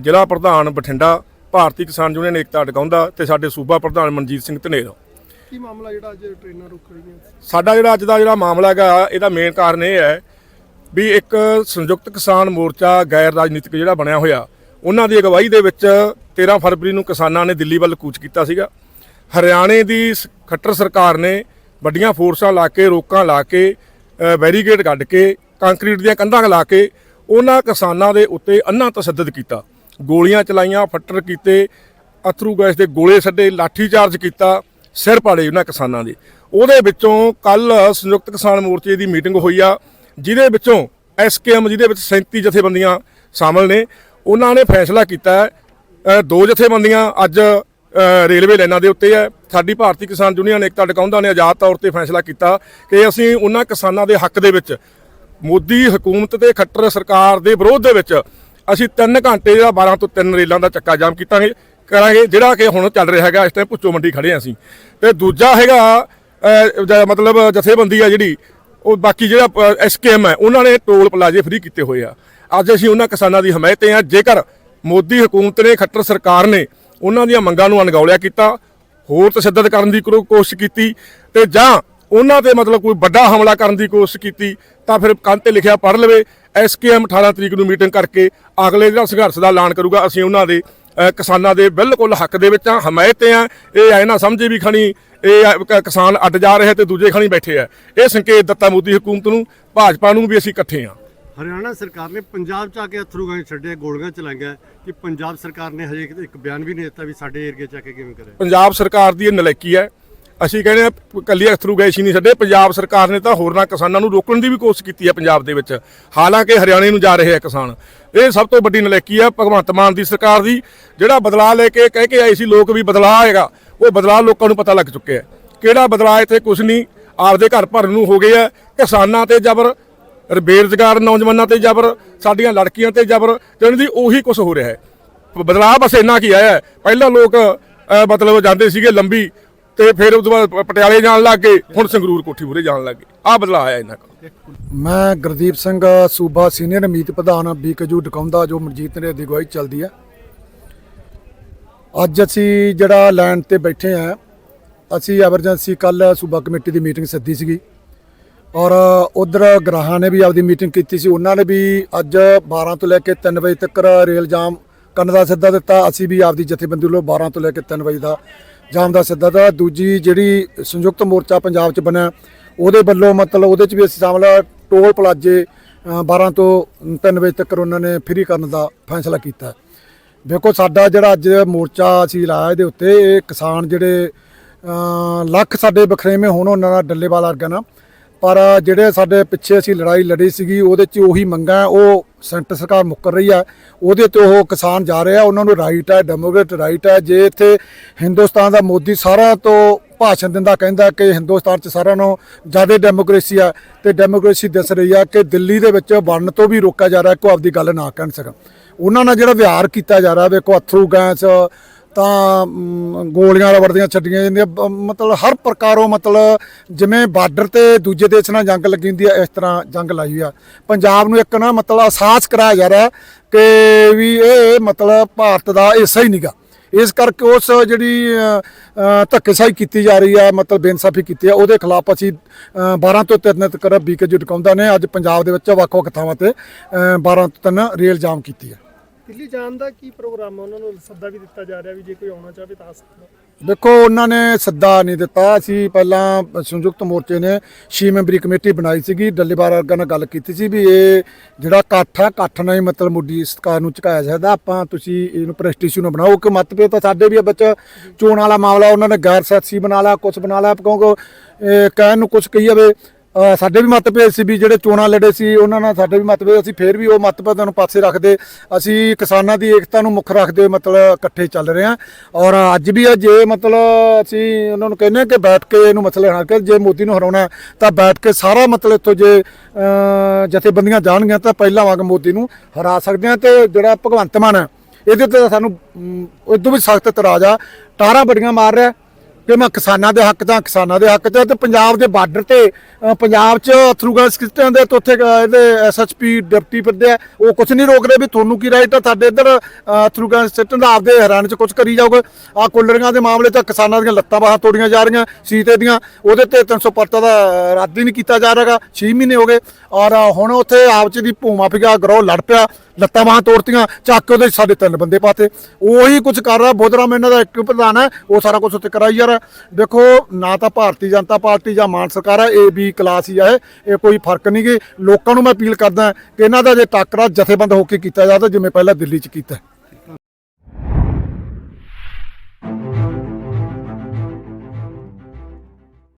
ਜ਼ਿਲ੍ਹਾ ਪ੍ਰਧਾਨ ਬਠਿੰਡਾ ਭਾਰਤੀ ਕਿਸਾਨ ਯੂਨੀਅਨ ਏਕਤਾ ਟਿਕਾਉਂਦਾ ਤੇ ਸਾਡੇ ਸੂਬਾ ਪ੍ਰਧਾਨ ਮਨਜੀਤ ਸਿੰਘ ਧਨੇਰ ਕੀ ਮਾਮਲਾ ਜਿਹੜਾ ਅੱਜ ਟ੍ਰੇਨਾਂ ਰੁਕ ਰਹੀਆਂ? ਸਾਡਾ ਜਿਹੜਾ ਅੱਜ ਦਾ ਜਿਹੜਾ ਮਾਮਲਾ ਹੈਗਾ ਇਹਦਾ ਮੇਨ ਕਾਰਨ ਇਹ ਹੈ ਵੀ ਇੱਕ ਸੰਯੁਕਤ ਕਿਸਾਨ ਮੋਰਚਾ ਗੈਰ ਰਾਜਨੀਤਿਕ ਜਿਹੜਾ ਬਣਿਆ ਹੋਇਆ ਉਹਨਾਂ ਦੀ ਅਗਵਾਈ ਦੇ ਵਿੱਚ 13 ਫਰਵਰੀ ਨੂੰ ਕਿਸਾਨਾਂ ਨੇ ਦਿੱਲੀ ਵੱਲ ਕੂਚ ਕੀਤਾ ਸੀਗਾ। ਹਰਿਆਣੇ ਦੀ ਸ- ਖੱਟਰ ਸਰਕਾਰ ਨੇ ਵੱਡੀਆਂ ਫੋਰਸਾਂ ਲਾ ਕੇ ਰੋਕਾਂ ਲਾ ਕੇ ਅ, ਬੈਰੀਕੇਡ ਕੱਢ ਕੇ ਕੰਕਰੀਟ ਦੀਆਂ ਕੰਧਾਂ ਲਾ ਕੇ ਉਹਨਾਂ ਕਿਸਾਨਾਂ ਦੇ ਉੱਤੇ ਅੰਨਾ ਤਸ਼ੱਦਦ ਕੀਤਾ। ਗੋਲੀਆਂ ਚਲਾਈਆਂ ਫੱਟਰ ਕੀਤੇ ਅਥਰੂ ਗੈਸ ਦੇ ਗੋਲੇ ਛੱਡੇ ਲਾਠੀ ਚਾਰਜ ਕੀਤਾ ਸਿਰ ਪਾੜੇ ਉਹਨਾਂ ਕਿਸਾਨਾਂ ਦੇ। ਉਹਦੇ ਵਿੱਚੋਂ ਕੱਲ ਸੰਯੁਕਤ ਕਿਸਾਨ ਮੋਰਚੇ ਦੀ ਮੀਟਿੰਗ ਹੋਈ ਆ ਜਿਹਦੇ ਵਿੱਚੋਂ ਐਸਕੇਐਮ ਜਿਹਦੇ ਵਿੱਚ 37 ਜਥੇਬੰਦੀਆਂ ਸ਼ਾਮਲ ਨੇ ਉਹਨਾਂ ਨੇ ਫੈਸਲਾ ਕੀਤਾ ਦੋ ਜਥੇਬੰਦੀਆਂ ਅੱਜ ਰੇਲਵੇ ਲਾਈਨਾਂ ਦੇ ਉੱਤੇ ਹੈ। ਸਾਡੀ ਭਾਰਤੀ ਕਿਸਾਨ ਯੂਨੀਅਨ ਏਕਤਾ ਟਿਕਾਉਂਦਾ ਨੇ ਆਜ਼ਾਦ ਤੌਰ ਤੇ ਫੈਸਲਾ ਕੀਤਾ ਕਿ ਅਸੀਂ ਉਹਨਾਂ ਕਿਸਾਨਾਂ ਦੇ ਹੱਕ ਦੇ ਵਿੱਚ ਮੋਦੀ ਹਕੂਮਤ ਤੇ ਖੱਟਰ ਸਰਕਾਰ ਦੇ ਵਿਰੋਧ ਦੇ ਵਿੱਚ ਅਸੀਂ 3 ਘੰਟੇ ਦਾ 12 ਤੋਂ 3 ਰੇਲਾਂ ਦਾ ਚੱਕਾ ਜਾਮ ਕੀਤਾਂਗੇ, ਕਰਾਂਗੇ, ਜਿਹੜਾ ਕਿ ਹੁਣ ਚੱਲ ਰਿਹਾ ਹੈਗਾ, ਇਸ ਟਾਈਮ ਭੁੱਚੋ ਮੰਡੀ ਖੜੇ ਹਾਂ ਅਸੀਂ। ਤੇ ਦੂਜਾ ਹੈਗਾ ਮਤਲਬ ਜਥੇਬੰਦੀ ਆ ਜਿਹੜੀ, ਉਹ ਬਾਕੀ ਜਿਹੜਾ ਐਸਕੇਐਮ ਹੈ, ਉਹਨਾਂ ਨੇ ਟੋਲ ਪਲਾਜ਼ੇ ਫ੍ਰੀ ਕੀਤੇ ਹੋਏ ਆ। ਅੱਜ ਅਸੀਂ ਉਹਨਾਂ ਕਿਸਾਨਾਂ ਦੀ ਹਮਾਇਤ ਤੇ ਆ ਜੇਕਰ ਮੋਦੀ ਹਕੂਮਤ ਨੇ, ਖੱਟਰ ਸਰਕਾਰ ਨੇ ਉਹਨਾਂ ਦੀਆਂ ਮੰਗਾਂ ਨੂੰ ਅਣਗੌਲਿਆ ਕੀਤਾ, ਹੋਰ ਤਸ਼ੱਦਦ ਕਰਨ ਦੀ ਕਰੋ- ਕੋਸ਼ਿਸ਼ ਕੀਤੀ ਤੇ ਜਾਂ ਉਹਨਾਂ ਤੇ ਮਤਲਬ ਕੋਈ ਵੱਡਾ ਹਮਲਾ ਕਰਨ ਦੀ ਕੋਸ਼ਿਸ਼ ਕੀਤੀ, ਤਾਂ ਫਿਰ ਕੰਨ ਤੇ ਲਿਖਿਆ ਪੜ੍ਹ ਲਵੇ ਐਸਕੇਐਮ 18 ਤਰੀਕ ਨੂੰ ਮੀਟਿੰਗ ਕਰਕੇ ਅਗਲੇ ਜਿਹੜਾ ਸੰਘਰਸ਼ ਦਾ ਐਲਾਨ ਕਰੂਗਾ। ਅਸੀਂ ਉਹਨਾਂ ਦੇ ਕਿਸਾਨਾਂ ਦੇ ਬਿਲਕੁਲ ਹੱਕ ਦੇ ਵਿੱਚ ਆ ਹਮਾਇਤ ਤੇ ਆ ਇਹ ਐ ਨਾ ਸਮਝੇ ਵੀ ਖਣੀ, ਇਹ ਕਿਸਾਨ ਅੱਡ ਜਾ ਰਹੇ ਤੇ ਦੂਜੇ ਖਣੀ ਬੈਠੇ ਆ। ਇਹ ਸੰਕੇਤ ਦਿੱਤਾ ਮੋਦੀ ਹਕੂਮਤ ਨੂੰ, ਭਾਜਪਾ ਨੂੰ ਵੀ ਅਸੀਂ ਇਕੱਠੇ ਆ ਹਰਿਆਣਾ ਸਰਕਾਰ ਨੇ ਪੰਜਾਬ ਚ ਆ ਕੇ ਅਥਰੂ ਗਾਂ ਛੱਡਿਆ, ਗੋਲੀਆਂ ਚਲਾਈਆਂ, ਕਿ ਪੰਜਾਬ ਸਰਕਾਰ ਨੇ ਹਜੇ ਇੱਕ ਬਿਆਨ ਵੀ ਨਹੀਂ ਦਿੱਤਾ ਵੀ ਸਾਡੇ ਏਰੀਏ ਚ ਆ ਕੇ ਕਿਵੇਂ ਕਰੇ। ਪੰਜਾਬ ਸਰਕਾਰ ਦੀ ਇਹ ਨਲਾਇਕੀ ਹੈ। ਅਸੀਂ ਕਹਿੰਦੇ ਆ ਕੱਲੀ ਅਥਰੂ ਗੈਸ ਹੀ ਨਹੀਂ ਛੱਡੇ, ਪੰਜਾਬ ਸਰਕਾਰ ਨੇ ਤਾਂ ਹੋਰਨਾਂ ਕਿਸਾਨਾਂ ਨੂੰ ਰੋਕਣ ਦੀ ਵੀ ਕੋਸ਼ਿਸ਼ ਕੀਤੀ ਹੈ ਪੰਜਾਬ ਦੇ ਵਿੱਚ। ਹਾਲਾਂਕਿ ਹਰਿਆਣੇ ਨੂੰ ਜਾ ਰਹੇ ਆ ਕਿਸਾਨ। ਇਹ ਸਭ ਤੋਂ ਵੱਡੀ ਨਲਾਇਕੀ ਹੈ ਭਗਵੰਤ ਮਾਨ ਦੀ ਸਰਕਾਰ ਦੀ। ਜਿਹੜਾ ਬਦਲਾਅ ਲੈ ਕੇ ਕਹਿ ਕੇ ਆਏ ਸੀ ਲੋਕ ਵੀ ਬਦਲਾਅ ਆਏਗਾ, ਉਹ ਬਦਲਾਅ ਲੋਕਾਂ ਨੂੰ ਪਤਾ ਲੱਗ ਚੁੱਕਿਆ ਹੈ। ਕਿਹੜਾ ਬਦਲਾਅ ਇੱਥੇ ਕੁਝ ਨਹੀਂ, ਆਪਦੇ ਘਰ ਭਰਨ ਨੂੰ ਹੋ ਗਏ ਆ ਕਿਸਾਨਾਂ ਤੇ ਜ਼ਬਰ ਬੇਰੁਜ਼ਗਾਰ ਨੌਜਵਾਨਾਂ ਤੇ ਜ਼ਬਰ, ਸਾਡੀਆਂ ਲੜਕੀਆਂ ਤੇ ਜ਼ਬਰ ਤੇ ਉਹਨਾਂ ਦੀ ਉਹੀ ਕੁਝ ਹੋ ਰਿਹਾ ਹੈ। ਬਦਲਾਅ ਬਸ ਇੰਨਾ ਕੀ ਆਇਆ ਪਹਿਲਾਂ ਲੋਕ ਮਤਲਬ ਜਾਂਦੇ ਸੀਗੇ ਲੰਬੀ, ਤੇ ਫਿਰ ਉਸ ਤੋਂ ਬਾਅਦ ਪਟਿਆਲੇ ਜਾਣ ਲੱਗ ਗਏ, ਹੁਣ ਸੰਗਰੂਰ ਕੋਠੀ ਮੂਹਰੇ ਜਾਣ ਲੱਗ ਗਏ। ਆਹ ਬਦਲਾਅ ਆਇਆ ਇਹਨਾਂ ਦਾ ਮੈਂ ਗੁਰਦੀਪ ਸਿੰਘ, ਸੂਬਾ ਸੀਨੀਅਰ ਅਮੀਤ ਪ੍ਰਧਾਨ ਬੀਕਜੂ ਡਕਾਉਂਦਾ ਜੋ ਮਨਜੀਤ ਨੇ ਦੀ ਅਗਵਾਈ ਚੱਲਦੀ ਹੈ। ਅੱਜ ਅਸੀਂ ਜਿਹੜਾ ਲੈਂਡ ਤੇ ਬੈਠੇ ਆ ਅਸੀਂ ਐਮਰਜੈਂਸੀ ਕੱਲ ਸੂਬਾ ਕਮੇਟੀ ਦੀ ਮੀਟਿੰਗ ਸੱਦੀ ਸੀਗੀ। ਔਰ ਉਧਰ ਗ੍ਰਾਹਾਂ ਨੇ ਵੀ ਆਪਦੀ ਮੀਟਿੰਗ ਕੀਤੀ ਸੀ। ਉਹਨਾਂ ਨੇ ਵੀ ਅੱਜ 12 ਤੋਂ ਲੈ ਕੇ 3 ਵਜੇ ਤੱਕ ਰੇਲ ਜਾਮ ਕਰਨ ਦਾ ਸਿੱਧਾ ਦਿੱਤਾ। ਅਸੀਂ ਵੀ ਆਪਦੀ ਜਥੇਬੰਦੀ ਵੱਲੋਂ 12 ਤੋਂ ਲੈ ਕੇ 3 ਵਜੇ ਦਾ ਜਾਮ ਦਾ ਸਿੱਧਾ ਦਿੱਤਾ। ਦੂਜੀ ਜਿਹੜੀ ਸੰਯੁਕਤ ਮੋਰਚਾ ਪੰਜਾਬ 'ਚ ਬਣਿਆ ਉਹਦੇ ਵੱਲੋਂ ਮਤਲਬ ਉਹਦੇ 'ਚ ਵੀ ਅਸੀਂ ਸ਼ਾਮਲ ਟੋਲ ਪਲਾਜੇ ਅ, 12 ਤੋਂ 3 ਵਜੇ ਤੱਕ ਉਹਨਾਂ ਨੇ ਫ੍ਰੀ ਕਰਨ ਦਾ ਫੈਸਲਾ ਕੀਤਾ। ਦੇਖੋ ਸਾਡਾ ਜਿਹੜਾ ਅੱਜ ਮੋਰਚਾ ਅਸੀਂ ਲਾਇਆ ਇਹਦੇ ਉੱਤੇ ਇਹ ਕਿਸਾਨ ਜਿਹੜੇ ਲੱਖ ਸਾਡੇ ਬਖਰੇਵੇਂ ਹੋਣ ਉਹਨਾਂ ਦਾ ਡੱਲੇਵਾਲ ਵਰਗਾ ਨਾ। ਪਰ ਜਿਹੜੇ ਸਾਡੇ ਪਿੱਛੇ ਅਸੀਂ ਲੜਾਈ ਲੜੀ ਸੀਗੀ, ਉਹਦੇ 'ਚ ਉਹੀ ਮੰਗਾਂ ਉਹ ਸੈਂਟਰ ਸਰਕਾਰ ਮੁੱਕਰ ਰਹੀ ਹੈ। ਉਹਦੇ ਤੇ ਉਹ ਕਿਸਾਨ ਜਾ ਰਹੇ ਆ, ਉਹਨਾਂ ਨੂੰ ਰਾਈਟ ਹੈ ਡੈਮੋਕ੍ਰੇਟ ਰਾਈਟ ਹੈ। ਜੇ ਇੱਥੇ ਹਿੰਦੁਸਤਾਨ ਦਾ ਮੋਦੀ ਸਾਰਿਆਂ ਤੋਂ ਭਾਸ਼ਣ ਦਿੰਦਾ, ਕਹਿੰਦਾ ਕਿ ਹਿੰਦੁਸਤਾਨ 'ਚ ਸਾਰਿਆਂ ਨੂੰ ਜ਼ਿਆਦਾ ਡੈਮੋਕ੍ਰੇਸੀ ਆ ਤੇ ਡੈਮੋਕ੍ਰੇਸੀ ਦਿਸ ਰਹੀ ਆ ਕਿ ਦਿੱਲੀ ਦੇ ਵਿੱਚ ਬਣਨ ਤੋਂ ਵੀ ਰੋਕਿਆ ਜਾ ਰਿਹਾ ਕੋ ਆਪਦੀ ਗੱਲ ਨਾ ਕਹਿਣ ਸਕਣ। ਉਹਨਾਂ ਨਾਲ ਜਿਹੜਾ ਵਿਹਾਰ ਕੀਤਾ ਜਾ ਰਿਹਾ, ਵੇਖੋ, ਅਥਰੂ ਗੈਸ ਤਾਂ ਮ, ਗੋਲੀਆਂ ਰਬੜਦੀਆਂ ਛੱਡੀਆਂ ਜਾਂਦੀਆਂ। ਬ- ਮਤਲਬ ਹਰ ਪ੍ਰਕਾਰੋਂ ਮਤਲਬ ਜਿਵੇਂ ਬਾਰਡਰ ਤੇ ਦੂਜੇ ਦੇਸ਼ ਨਾਲ ਜੰਗ ਲੱਗੀ ਹੁੰਦੀ ਹੈ ਇਸ ਤਰ੍ਹਾਂ ਜੰਗ ਲਾਈ ਹੋਈ ਆ। ਪੰਜਾਬ ਨੂੰ ਇੱਕ ਨਾ ਮਤਲਬ ਅਹਿਸਾਸ ਕਰਾਇਆ ਜਾ ਰਿਹਾ ਕਿ ਵੀ ਇਹ ਮਤਲਬ ਭਾਰਤ ਦਾ ਹਿੱਸਾ ਹੀ ਨਹੀਂਗਾ। ਇਸ ਕਰਕੇ ਉਸ ਜਿਹੜੀ ਅ, ਅ, ਧੱਕੇਸ਼ਾਹੀ ਕੀਤੀ ਜਾ ਰਹੀ ਹੈ ਮਤਲਬ ਬੇਇਨਸਾਫੀ ਕੀਤੀ ਹੈ ਉਹਦੇ ਖਿਲਾਫ ਅਸੀਂ ਅ, 12 ਤੋਂ 3 ਤੱਕ ਬੀਕੇ ਜੁਟਕਾਉਂਦਾ ਨੇ। ਅੱਜ ਪੰਜਾਬ ਦੇ ਵਿੱਚ ਵੱਖ-ਵੱਖ ਥਾਵਾਂ ਤੇ ਅ, 12 ਤੋਂ 3 ਰੇਲ ਜਾਮ ਕੀਤੀ ਹੈ ਦਿੱਲੀ ਜਾਣ ਦਾ ਕੀ ਪ੍ਰੋਗਰਾਮ ਹੈ ਉਹਨਾਂ ਨੂੰ ਸੱਦਾ ਵੀ ਦਿੱਤਾ ਜਾ ਰਿਹਾ ਵੀ ਜੇ ਕੋਈ ਆਉਣਾ ਚਾਹਵੇ ਤਾਂ ਆ ਸਕਦਾ। ਦੇਖੋ, ਉਹਨਾਂ ਨੇ ਸੱਦਾ ਨਹੀਂ ਦਿੱਤਾ। ਅਸੀਂ ਪਹਿਲਾਂ ਸੰਯੁਕਤ ਮੋਰਚੇ ਨੇ ਛੇ ਮੈਂਬਰੀ ਕਮੇਟੀ ਬਣਾਈ ਸੀਗੀ। ਡੱਲੇਵਾਲ ਵਰਗਾ ਨਾਲ ਗੱਲ ਕੀਤੀ ਸੀ ਵੀ ਇਹ ਜਿਹੜਾ ਇਕੱਠ ਹੈ ਇਕੱਠ ਨਾਲ ਹੀ ਮਤਲਬ ਮੁੱਢੀ ਸਰਕਾਰ ਨੂੰ ਝੁਕਾਇਆ ਜਾਦਾ। ਆਪਾਂ ਤੁਸੀਂ ਇਹਨੂੰ ਪ੍ਰੈਸਟੀਜ ਨੂੰ ਬਣਾਓ ਕਿ ਮਤਭੇਦ ਤਾਂ ਸਾਡੇ ਵੀ ਆ ਵਿੱਚ। ਚੋਣ ਵਾਲਾ ਮਾਮਲਾ, ਉਹਨਾਂ ਨੇ ਗੈਰ ਸਿਆਸੀ ਬਣਾ ਲਿਆ ਕੁਝ ਬਣਾ ਲਿਆ। ਕਿਉਂਕਿ ਕਹਿਣ ਨੂੰ ਕੁਝ ਕਹੀ ਜਾਵੇ ਸਾਡੇ ਵੀ ਮਤਭੇਦ ਸੀ ਵੀ ਜਿਹੜੇ ਚੋਣਾਂ ਲੜੇ ਸੀ ਉਹਨਾਂ ਨਾਲ ਸਾਡੇ ਵੀ ਮਤਭੇਦ ਅਸੀਂ ਫੇਰ ਵੀ ਉਹ ਮਤਭੇਦਾਂ ਨੂੰ ਪਾਸੇ ਰੱਖਦੇ। ਅਸੀਂ ਕਿਸਾਨਾਂ ਦੀ ਏਕਤਾ ਨੂੰ ਮੁੱਖ ਰੱਖਦੇ ਮਤਲਬ ਇਕੱਠੇ ਚੱਲ ਰਹੇ ਹਾਂ। ਔਰ ਅੱਜ ਵੀ ਜੇ ਮਤਲਬ ਅਸੀਂ ਉਹਨਾਂ ਨੂੰ ਕਹਿੰਦੇ ਹਾਂ ਕਿ ਬੈਠ ਕੇ ਇਹਨੂੰ ਮਸਲੇ ਹੱਲ ਕਰ ਜੇ ਮੋਦੀ ਨੂੰ ਹਰਾਉਣਾ ਤਾਂ ਬੈਠ ਕੇ ਸਾਰਾ ਮਤਲਬ ਇੱਥੋਂ ਜੇ ਜਥੇਬੰਦੀਆਂ ਜਾਣਗੀਆਂ ਤਾਂ ਪਹਿਲਾਂ ਵਾਂਗ ਮੋਦੀ ਨੂੰ ਹਰਾ ਸਕਦੇ ਹਾਂ। ਤੇ ਜਿਹੜਾ ਭਗਵੰਤ ਮਾਨ ਹੈ ਇਹਦੇ ਤੇ ਤਾਂ ਸਾਨੂੰ ਅਮ, ਵੀ ਸਖਤ ਤਰਾਜ ਆ। ਟਾਰਾਂ ਬੜੀਆਂ ਮਾਰ ਰਿਹਾ ਕਿ ਮੈਂ ਕਿਸਾਨਾਂ ਦੇ ਹੱਕ 'ਚ ਹਾਂ ਕਿਸਾਨਾਂ ਦੇ ਹੱਕ 'ਚ ਹਾਂ ਤੇ ਪੰਜਾਬ ਦੇ ਬਾਰਡਰ ਤੇ ਪੰਜਾਬ 'ਚ ਅਥਰੂ ਗੈਸ ਦੇ ਤੇ ਉੱਥੇ ਅ, ਇਹਦੇ ਐਸਐਸਪੀ ਡਿਪਟੀ ਫਿਰਦੇ ਆ। ਉਹ ਕੁਝ ਨਹੀਂ ਰੋਕ ਰਹੇ ਵੀ ਤੁਹਾਨੂੰ ਕੀ ਰਾਈਟ ਆ ਸਾਡੇ ਇੱਧਰ ਅਥਰੂ ਗੈਸ ਸਿਸਟਮ ਦਾ ਆਪਦੇ ਹਰਿਆਣੇ 'ਚ ਕੁਝ ਕਰੀ ਜਾਓਗੇ। ਆ ਕੁੱਲਰੀਆਂ ਦੇ ਮਾਮਲੇ 'ਚ ਕਿਸਾਨਾਂ ਦੀਆਂ ਲੱਤਾਂ ਬਾਹਾਂ ਤੋੜੀਆਂ ਜਾ ਰਹੀਆਂ ਸੀਤੇ ਦੀਆਂ। ਉਹਦੇ ਤੇ 300 ਪਰਤਾ ਦਾ ਰੱਦ ਹੀ ਨਹੀਂ ਕੀਤਾ ਜਾ ਰਿਹਾਗਾ 6 ਮਹੀਨੇ ਹੋ ਗਏ। ਔਰ ਹੁਣ ਉੱਥੇ ਆਪ 'ਚ ਦੀ ਭੂਮਾ ਫਿਗਾ ਗਰੋਹ ਲੜ ਪਿਆ ਲੱਤਾਂ ਬਾਹਾਂ ਤੋੜਤੀਆਂ ਚੱਕ ਕੇ ਉਹਦੇ 'ਚ ਸਾਡੇ ਤਿੰਨ ਬੰਦੇ ਪਾਤੇ। ਉਹੀ ਕੁਝ ਕਰ ਰਿਹਾ ਬੋਧਰਾਮ ਇਹਨਾਂ ਦਾ ਇੱਕ ਪ੍ਰਧਾਨ ਹੈ ਉਹ ਸਾਰਾ ਕੁਝ ਉੱਤੇ ਕਰਾਈ ਜਾ ਰਿਹਾ। ਦੇਖੋ, ਨਾ ਤਾਂ ਭਾਰਤੀ ਜਨਤਾ ਪਾਰਟੀ ਜਾਂ ਮਾਨ ਸਰਕਾਰ ਹੈ ਇਹ ਵੀ ਕਲਾਸ ਹੀ ਹੈ ਇਹ। ਕੋਈ ਫ਼ਰਕ ਨਹੀਂ ਗੇ। ਲੋਕਾਂ ਨੂੰ ਮੈਂ ਅਪੀਲ ਕਰਦਾ ਕਿ ਇਹਨਾਂ ਦਾ ਜੇ ਟਾਕਰਾ ਜਥੇਬੰਦ ਹੋ ਕੇ ਕੀਤਾ ਜਾਵੇ, ਜਿਵੇਂ ਪਹਿਲਾਂ ਦਿੱਲੀ 'ਚ ਕੀਤਾ